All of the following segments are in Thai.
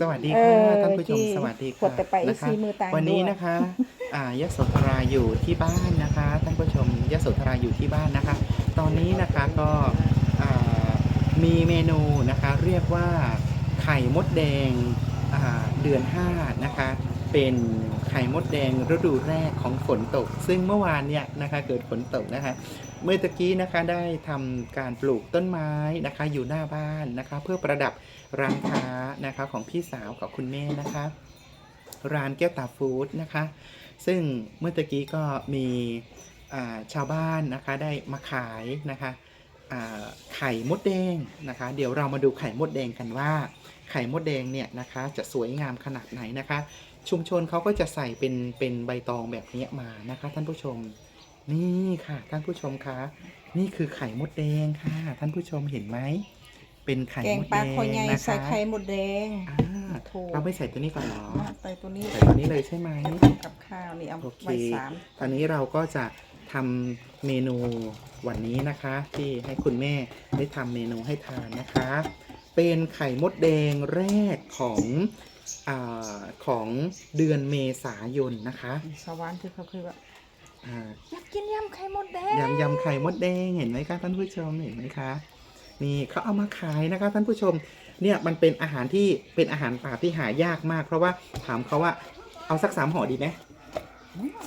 สวัสดีเอค่ะอท่านผู้ชมที่สวัสดีกค่ะดแต่ไปนะคะซีมือต่างวันนี้ด้วยนะคะอ่ายโสธราอยู่ที่บ้านนะคะท่านผู้ชมยโสธราอยู่ที่บ้านนะคะ ตอนนี้นะคะก็อ่ามีเมนูนะคะเรียกว่าไข่มดแดงอ่าเดือน5นะคะ เป็นไข่มดแดงฤดูแรกของฝนตก ซึ่งเมื่อวานเนี่ยนะคะเกิดฝนตกนะคะเมื่อตะกี้นะคะได้ทำการปลูกต้นไม้นะคะอยู่หน้าบ้านนะคะ เพื่อประดับร้านค้านะคะของพี่สาวกับคุณแม่นะคะ ร้านแก้วตาฟู้ดนะคะ ซึ่งเมื่อตะกี้ก็มีชาวบ้านนะคะได้มาขายนะคะไข่มดแดงนะคะ เดี๋ยวเรามาดูไข่มดแดงกันว่า ไข่มดแดงเนี่ยนะคะจะสวยงามขนาดไหนนะคะ ชุมชนเขาก็จะใส่เป็นเป็นใบตองแบบนี้มานะคะ ท่านผู้ชม นี่ค่ะ ท่านผู้ชมคะนี่คือไข่มดแดงค่ะ ท่านผู้ชมเห็นไหมเป็นไข่แกงมดปแดลางคอใหญ่นะใส่คะไข่หมดแดงอ่าถูกเราไม่ใส่ตัวนี้ก่อนเหรอใส่ตัวนี้ใส่ตัวนี้เลยใช่ไหมทำกับข้าวนี่เอาโอเค ไว้สามตอนนี้เราก็จะทำเมนูวันนี้นะคะ ที่ให้คุณแม่ได้ทำเมนูให้ทานนะคะ เป็นไข่มดแดงแรกของ อาของเดือนเมษายนนะคะสวรรค์ที่เขาเคยว่าอ่าอยากกินยำไข่หมดแดงยำยำไข่มดแดงเห็นไหมคะท่านผู้ชมเห็นไหมคะ นี่เขาเอามาขายนะคะ ท่านผู้ชมเนี่ยมันเป็นอาหารที่เป็นอาหารป่าที่หายากมาก เพราะว่าถามเขาว่าเอาสักสามห่อดีไหม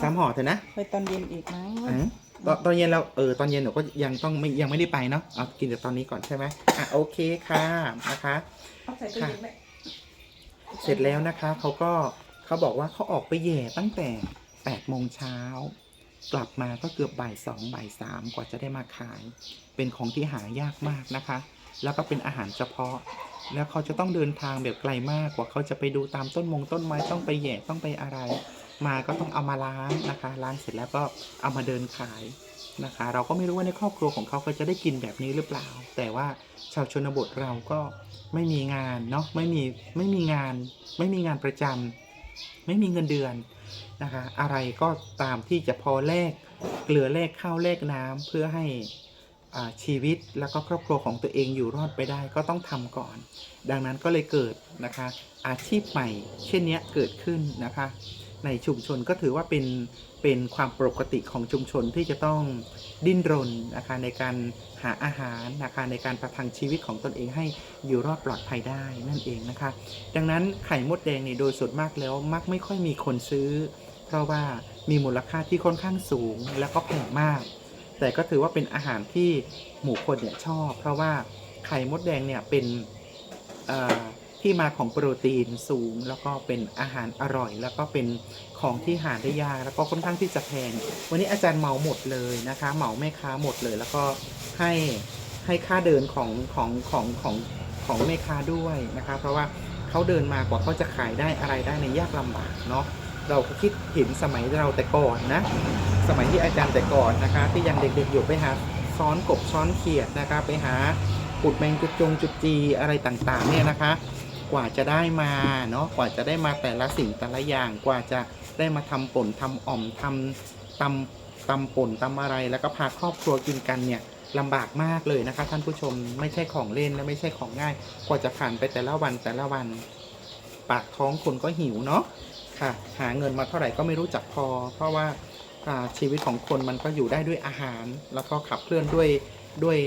สามห่อเถอะนะไปตอนเย็นอีกนะอะตอนตอนเย็นเราเออตอนเย็นหนูก็ยังต้องไม่ยังไม่ได้ไปเนาะเอากินแต่ตอนนี้ก่อนใช่ไหมอะโอเคค่ะนะคะเอาใส่ตู้เย็นไหม เสร็จแล้วนะคะเขาก็เขาบอกว่าเขาออกไปแย่ตั้งแต่8ปดโมงเช้ากลับมาก็เกือบบ่ายสองบ่ายสามกว่าจะได้มาขาย เป็นของที่หายากมากนะคะ แล้วก็เป็นอาหารเฉพาะ แล้วเขาจะต้องเดินทางแบบไกลมากกว่าเขาจะไปดูตามต้นมงต้นไม้ต้องไปแย่ต้องไปอะไร มาก็ต้องเอามาล้างนะคะล้างเสร็จแล้วก็เอามาเดินขาย นะคะ เราก็ไม่รู้ว่าในครอบครัวของเขาเขาจะได้กินแบบนี้หรือเปล่า แต่ว่าชาวชนบทเราก็ไม่มีงานเนาะไม่มีไม่มีงาน ไม่มีงานประจำไม่มีเงินเดือนนะคะ อะไรก็ตามที่จะพอแลกเกลือแลกข้าวแลกน้ำเพื่อให้ชีวิตแล้วก็ครอบครัวของตัวเองอยู่รอดไปได้ก็ต้องทำก่อน ดังนั้นก็เลยเกิดนะคะ อาชีพใหม่ เช่นนี้เกิดขึ้นนะคะ ในชุมชนก็ถือว่าเป็นเป็นความปกติของชุมชนที่จะต้องดิ้นรนนะคะในการหาอาหารนะคะในการประทังชีวิตของตนเองให้อยู่รอดปลอดภัยได้นั่นเองนะคะ ดังนั้นไข่มดแดงเนี่ยโดยส่วนมากแล้วมักไม่ค่อยมีคนซื้อ เพราะว่ามีมูลค่าที่ค่อนข้างสูงแล้วก็แพงมาก แต่ก็ถือว่าเป็นอาหารที่หมู่คนเนี่ยชอบ เพราะว่าไข่มดแดงเนี่ยเป็นเอ่อ ที่มาของโปรตีนสูง แล้วก็เป็นอาหารอร่อย แล้วก็เป็นของที่หาได้ยากแล้วก็ค่อนข้างที่จะแพง วันนี้อาจารย์เหมาหมดเลยนะคะเหมาแม่ค้าหมดเลย แล้วก็ให้ให้ค่าเดินของของของของของแม่ค้าด้วยนะคะ เพราะว่าเขาเดินมากว่าเขาจะขายได้อะไรได้ในยากลำบากเนาะเราก็คิดเห็นสมัยเราแต่ก่อนนะ สมัยที่อาจารย์แต่ก่อนนะคะ ที่ยังเด็กๆอยู่ไปหาซ้อนกบซ้อนเขียดนะคะ ไปหาปุดแมงจุดจงจุดจีอะไรต่างๆเนี่ยนะคะ กว่าจะได้มาเนาะกว่าจะได้มาแต่ละสิ่งแต่ละอย่างกว่าจะได้มาทำป่นทำอ่อมทำตำตำป่นตำอะไร แล้วก็พาครอบครัวกินกันเนี่ยลำบากมากเลยนะคะท่านผู้ชมไม่ใช่ของเล่นและไม่ใช่ของง่าย กว่าจะผ่านไปแต่ละวันแต่ละวัน ปากท้องคนก็หิวเนาะค่ะ หาเงินมาเท่าไหร่ก็ไม่รู้จักพอ เพราะว่าอ่าชีวิตของคนมันก็อยู่ได้ด้วยอาหาร แล้วก็ขับเคลื่อนด้วย ด้วย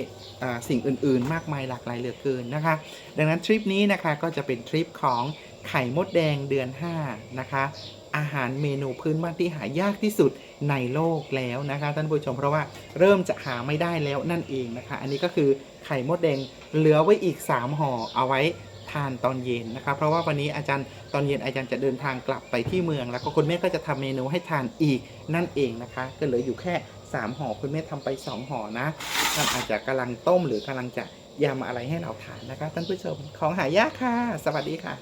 สิ่งอื่นๆ มากมายหลากหลายเหลือเกินนะคะ ดังนั้นทริปนี้นะคะก็จะเป็นทริปของไข่มดแดงเดือน 5 นะคะ อาหารเมนูพื้นบ้านที่หายากที่สุดในโลกแล้วนะคะท่านผู้ชมเพราะว่าเริ่มจะหาไม่ได้แล้วนั่นเองนะคะ อันนี้ก็คือไข่มดแดงเหลือไว้อีก 3ห่อเอาไว้ทานตอนเย็นนะคะ เพราะว่าวันนี้อาจารย์ตอนเย็นอาจารย์จะเดินทางกลับไปที่เมือง แล้วก็คุณแม่ก็จะทำเมนูให้ทานอีกนั่นเองนะคะ ก็เหลืออยู่แค่ สามห่อคุณแม่ทำไปสองห่อนะท่านอาจจะกำลังต้มหรือกำลังจะยำอะไรให้เราทานนะคะท่านผู้ชมของหายากค่ะ สวัสดีค่ะ